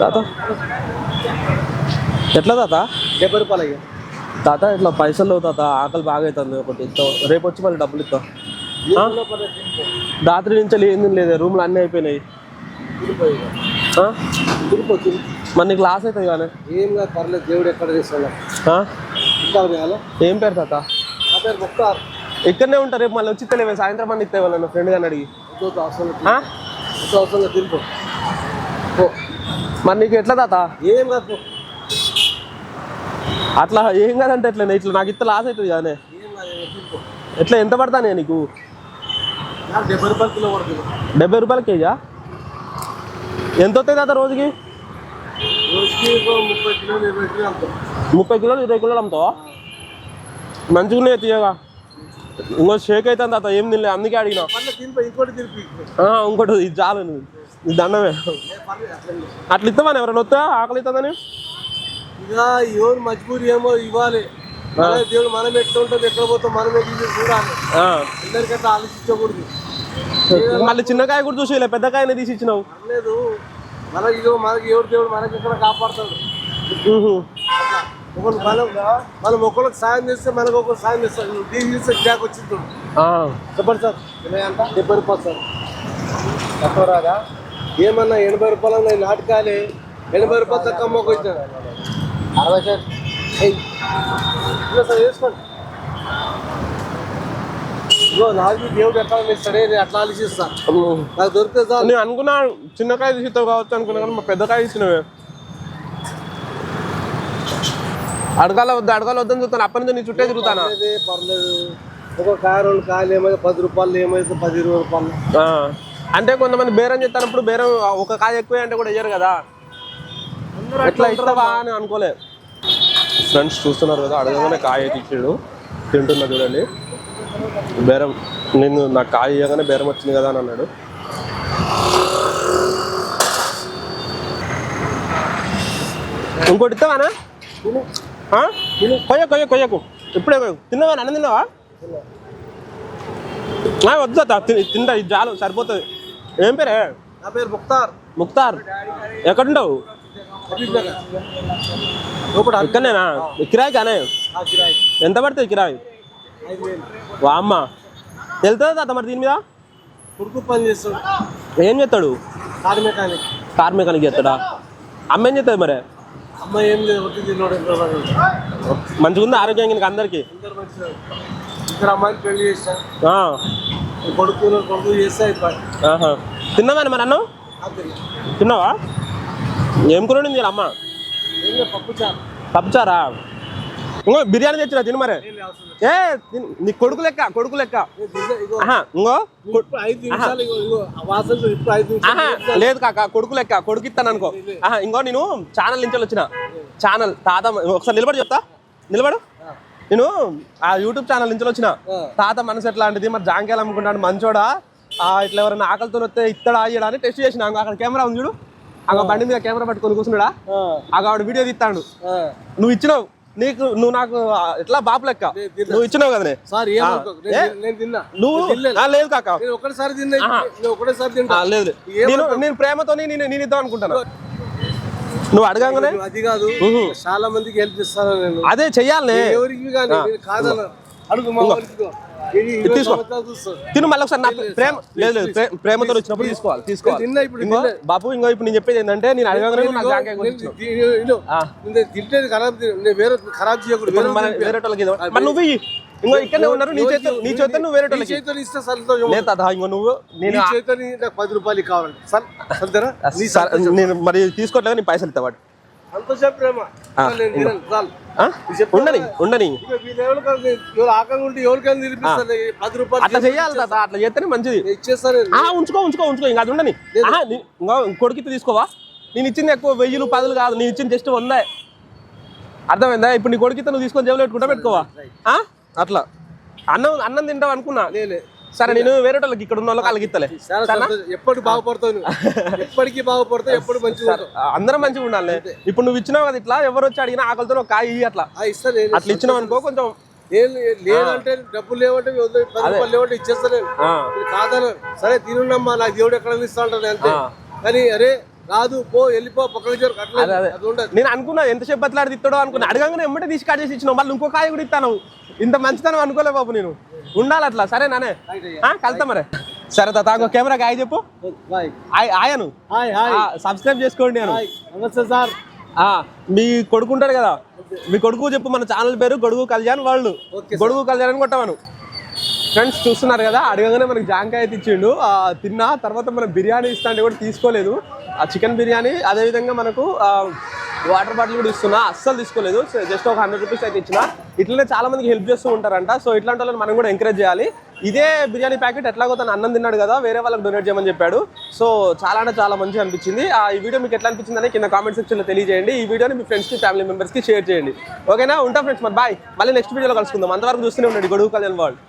తాత? ఎట్లా తాత? డెబ్బై రూపాయలు అయ్యా తాత ఇట్లా పైసలు తాత. ఆకలి బాగా అవుతుంది ఒకటి. రేపు వచ్చి మళ్ళీ డబ్బులు ఇస్తావు ఆ? రాత్రి నుంచి ఏంది లేదు రూమ్లు అన్నీ అయిపోయినాయి. మరి నీకు లాస్ అవుతుంది కానీ. ఏం కాదు పర్లేదు. దేవుడు ఎక్కడ చేయాలి ఏం పేరు తాత? నా పేరు ముక్తార్. ఇక్కడనే ఉంటారు రేపు మళ్ళీ వచ్చి తెలియదు సాయంత్రం అని ఇస్తాయి వాళ్ళ ఫ్రెండ్ గాని అడిగి. మరి నీకు ఎట్లా తాత? ఏం కాదు అట్లా ఏం కాదంటే ఎట్లా ఇట్లా నాకు ఇట్లా లాస్ అవుతుంది కానీ ఎట్లా ఎంత పడతానే నీకు? నాకు డెబ్బై రూపాయలు కిలో పడుతుంది. డెబ్బై రూపాయల కేజా ఎంత వస్తాయి తాత రోజుకి? ముప్పై కిలోలు ఇరవై కిలోలు అమ్ముతావా? మంచిగా ఉన్నాయి తీయగా. ఇంకో షేక్ అవుతుంది తాత ఏం తినలే అందుకే అడిగినా. ఇంకోటి తిరిపి ఆ, ఇంకోటి ఇది చాలు. ఇది దండమే. అట్లా లేదు. ఇస్తామని ఎవరైనా వస్తా ఆకలి అవుతుందని ఇక ఎవరు మజ్బూరి ఏమో ఇవ్వాలి. దేవుడు మనం ఎట్లా ఎక్కడ పోతాం మనం ఎట్లా చూడాలి. అందరికట్లా ఆలోచించకూడదు. మళ్ళీ చిన్నకాయ కూడా చూసి పెద్దకాయనే తీసి ఇచ్చినావు. పర్లేదు. మనకి మనకి ఎవరు దేవుడు మనకి ఎక్కడ కాపాడుతాడు? ఒకరు మనం మనం ఒకరికి సాయం చేస్తే మనకు ఒకరు సాయం చేస్తాడు దీని చేస్తే గ్యాక్ వచ్చింది ఆ. చెప్పండి సార్. డెబ్బై రూపాయలు సార్. తక్కువ రాదా ఏమన్నా ఎనభై రూపాయలు ఉన్నాయి నాటకాలే ఎనభై రూపాయలు తక్కువ అమ్మకు ఇచ్చాను. అరవై సార్. సార్ వేసుకోండి. ఇగో నాకు దేవుడు ఎట్లా ఇస్తాడే నేను అట్లా ఆలోచిస్తా. ఉమ్. నాకు దొరికితే నేను అనుకున్నా చిన్నకాయ తీసి ఇస్తావు కావచ్చు అనుకున్నా కానీ మా పెద్దకాయ ఇచ్చినవే అడగాల వద్దు అడగాల వద్దని చూస్తాను. అప్పటి నుంచి నీ చుట్టే తిరుగుతానా? పర్లేదు పర్లేదు. ఒక కాయ రెండు కాయలు ఏమైతే పది రూపాయలు ఏమైతే పది ఇరవై రూపాయలు. ఆ. అంటే కొంతమంది బేరం చేస్తున్నప్పుడు బేరం ఒక కాయ ఎక్కువ అంటే కూడా ఇయ్యరు కదా. ఎట్లా ఇస్తావా అని అనుకోలే. ఫ్రెండ్స్ చూస్తున్నారు కదా అడగగానే కాయ ఇచ్చాడు తింటున్నా చూడండి. బేరం నేను నాకు కాయ ఇవ్వగానే బేరం వచ్చింది కదా అని అన్నాడు. ఇంకోటి ఇస్తావానా? కొయ్య కొయ్య కొయ్యకు ఇప్పుడే కొయ్యకు. తిన్నావా? అన్నం తిన్నావా? వద్దు తింటా. ఇది చాలు సరిపోతుంది. ఏం పేరే? నా పేరు ముక్తార్. ముక్తార్. ఎక్కడుంటావు? లోపల. ఇక్కడనేనా? కిరాయి. కానీ ఎంత పడుతుంది కిరాయి? వామ్మ. వెళ్తుందా తాత మరి దీని మీద? కొడుకు పని చేస్తాడు. ఏం చేస్తాడు? Car mechanic. కార్ మెకానిక్ చేస్తాడా? అమ్మ ఏం చేస్తుంది మరి? అమ్మాయి ఏం లేదు ఒట్టి తిన్నాడు. మంచిగా ఉంది ఆరోగ్యం నీకు అందరికి. పెళ్ళి చేస్తాను కొడుకు కొడుకు చేస్తే అయిపోయి. ఆహా. తిన్నావా మరి అన్నం? తిన్నావా? ఏం కూర ఉంది అమ్మ? ఏం లేదు, పప్పు చారు. పప్పుచారా ఇంకో బిర్యానీ తెచ్చినా తిను మరి. ఏం. నీ కొడుకు లెక్క కొడుకు లెక్క. ఇంకో. ఆ లేదు కాక కొడుకు లెక్క కొడుకు ఇస్తాను అనుకో. ఇంకో నేను ఛానల్ నుంచి వచ్చిన. ఛానల్ తాత ఒకసారి నిలబడి చెప్తా. నిలబడు. నేను ఆ యూట్యూబ్ ఛానల్ నుంచి వచ్చిన. ఆ. తాత మనసు ఎట్లాంటిది? మరి జాంకాయలు అమ్ముకుంటాడు మంచోడా? ఆ, ఇట్లా ఎవరైనా ఆకలితో వస్తే ఇత్తడా అయ్యడా అని టెస్ట్ చేసిన. అక్కడ కెమెరా ఉంది చూడు. అక్కడ బండి మీద కెమెరా పట్టుకొని కూర్చున్నాడా? ఆ, అక్కడ వీడియో తీస్తాడు. ఆ. నువ్వు ఇచ్చినావు? నీకు నువ్వు నాకు ఎట్లా బాపు లెక్క? నువ్వు ఇచ్చినావు తిన్నా. నువ్వు? లేదు కాక. తింటా. లేదు. నేను నేను ప్రేమతో నేను నేను ఇద్దాం అనుకుంటాను? నువ్వు అడగంగానే? అది కాదు. చాలా మందికి హెల్ప్ ఇస్తాను నేను? అదే చెయ్యాలి. ఎవరికి అడుగు తీసుకో. తిను మళ్ళీ ఒకసారి నా ప్రేమ లేదు లేదు ప్రే- ప్రేమతో వచ్చినప్పుడు తీసుకోవాలి తీసుకోవాలి. ఇంకో బాపు ఇంకో ఇప్పుడు నేను చెప్పేది ఏంటంటే నేను అడగగానే నాకు జాంకాయ నేను కొనిచ్చినావు. తి- నేను- నేను- ఆ. నేను తింటేది ఖరాబ్ వేరే ఖరాబ్ చేయకూడదు. వేరే వాళ్ళకి. మరి నువ్వు. ఇంకో ఇక్కడనే ఉన్నారు నీ చేత నీ చేత నువ్వు వేరే నీ వాళ్ళకి చేతితో ఇస్తే సంతోషం లేదు ఇంకో నువ్వు నేను నీ చేతితో నాకు పది రూపాయలు కావాలి సార్ నేను మరి తీసుకోవట్లేదు నీ పైసలు ఇస్తా ఉండని ఉండని రూపాయలు అట్లా చెయ్యాలి తాత అట్లా చేస్తేనే మంచిది. ఉంచుకో ఉంచుకో ఉంచుకో ఇంకా అది ఉండని కొడుకు తీసుకోవా? నేను ఇచ్చింది ఎక్కువ వెయ్యిలు పదులు కాదు నేను ఇచ్చింది జస్ట్ వందే. అర్థమైందా? ఇప్పుడు నీ కొడుకు నువ్వు తీసుకొని జేబులో పెట్టుకుంటా పెట్టుకోవా? అట్లా. అన్నం అన్నం తింటావు అనుకున్నా. సరే నేను వేరే వాళ్ళకి ఇక్కడ ఉన్న వాళ్ళకి ఇస్తలే. ఎప్పటికి బాగుపడతావు ఎప్పటికీ బాగుపడతావు ఎప్పుడు మంచిగా అందరం మంచిగా ఉండాలి ఇప్పుడు నువ్వు ఇచ్చినావు కదా ఇట్లా ఎవరు వచ్చి అడిగినా ఆకలితో ఒక కాయ అట్లా. అట్లా ఇచ్చినావు అనుకో కొంచెం లేదంటే డబ్బులు లేవంటే లేవంటే ఇచ్చేస్తాను కాదన సరే తినున్నమ్మా నాకు దేవుడు ఎక్కడ ఇస్తా ఉంటాను అంతే. కానీ అరే రాదు పో వెళ్ళిపో పక్కన నేను అనుకున్నా ఎంతసేపు బతలాడి తిత్తాడో అనుకున్నా. అడగంగానే ఎమ్మటే తీసి కట్ చేసి ఇచ్చినావు. మళ్ళీ ఇంకో కాయ కూడా ఇస్తాను. ఇంత మంచితనం అనుకోలే బాబు నేను. ఉండాలి అట్లా. సరే నానే. కలుతా మరి. సరే తాత ఇంకో కెమెరా కాయ చెప్పు. ఆయను. సబ్స్క్రైబ్ చేసుకోండి నేను. నమస్తే సార్. ఆ, మీ కొడుకు ఉంటాడు కదా. మీ కొడుకు చెప్పు మన ఛానల్ పేరు గొడుగు కళ్యాణ్ వాళ్ళు. గొడుగు కళ్యాణ్ అని కొట్టమను. ఫ్రెండ్స్ చూస్తున్నారు కదా అడగగానే మనకి జాంకాయ ఆ, తిన్నా తర్వాత మనం బిర్యానీ ఇస్తా అంటే కూడా తీసుకోలేదు. ఆ చికెన్ బిర్యానీ అదేవిధంగా మనకు వాటర్ బాటిల్ కూడా ఇస్తున్నా. అస్సలు తీసుకోలేదు. జస్ట్ ఒక హండ్రెడ్ రూపీస్ అయితే ఇచ్చిన. ఇట్లనే చాలా మందికి హెల్ప్ చేస్తూ ఉంటారంట. సో ఇట్లాంటి వాళ్ళని మనం కూడా ఎంకరేజ్ చేయాలి. ఇదే బిర్యానీ ప్యాకెట్ ఎట్లాగో తను అన్నం తిన్నాడు కదా వేరే వాళ్ళకి డొనేట్ చేయమని చెప్పాడు. సో చాలా అంటే చాలా మంచిగా అనిపించింది. ఆ ఈ వీడియో మీకు ఎట్లా అనిపించింది అని కింద కామెంట్ సెక్షన్లో తెలియజేయండి. ఈ వీడియోని మీ ఫ్రెండ్స్కి ఫ్యామిలీ మెంబర్స్కి షేర్ చేయండి. ఓకేనా ఉంటా ఫ్రెండ్స్ మరి బాయ్ మళ్ళీ నెక్స్ట్ వీడియోలో కలుసుకుందాం. అంతవరకు చూస్తూనే ఉండండి. గొడుగు కళ్యాణ్ వాళ్ళు